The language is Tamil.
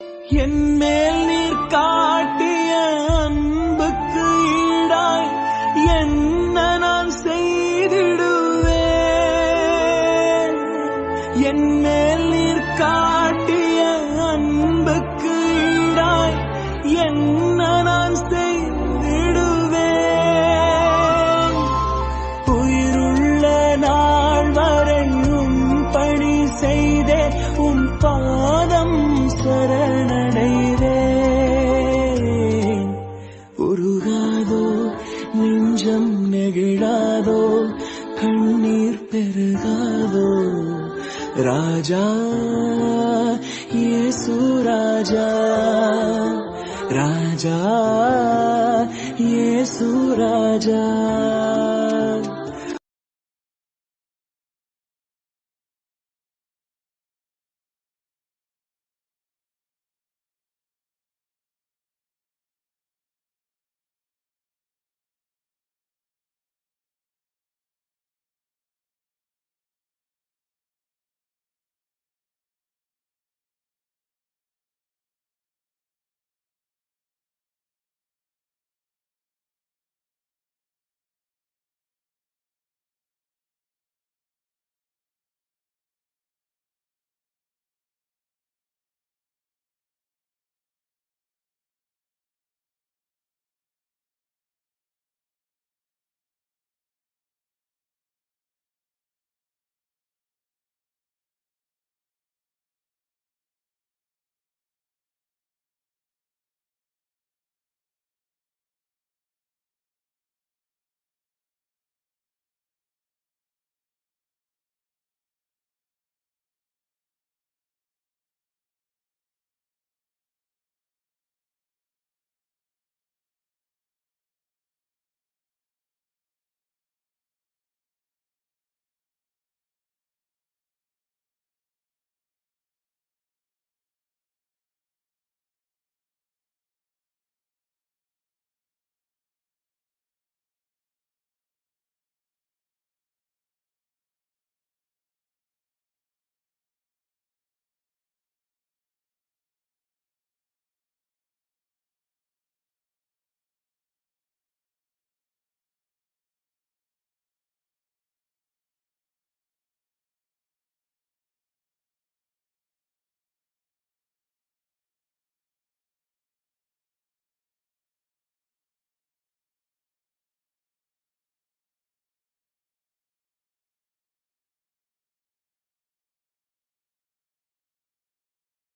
என் மேல் நீர் காட்டிய அன்புக்கு ஈடாய் என்ன நான் செய்திடுவேன்? என் மேல் நீர் காட்டிய அன்புக்கு ஈடாய் என்ன perdado, Raja, Yesu Raja, Raja, Raja. Raja, Yesu Raja.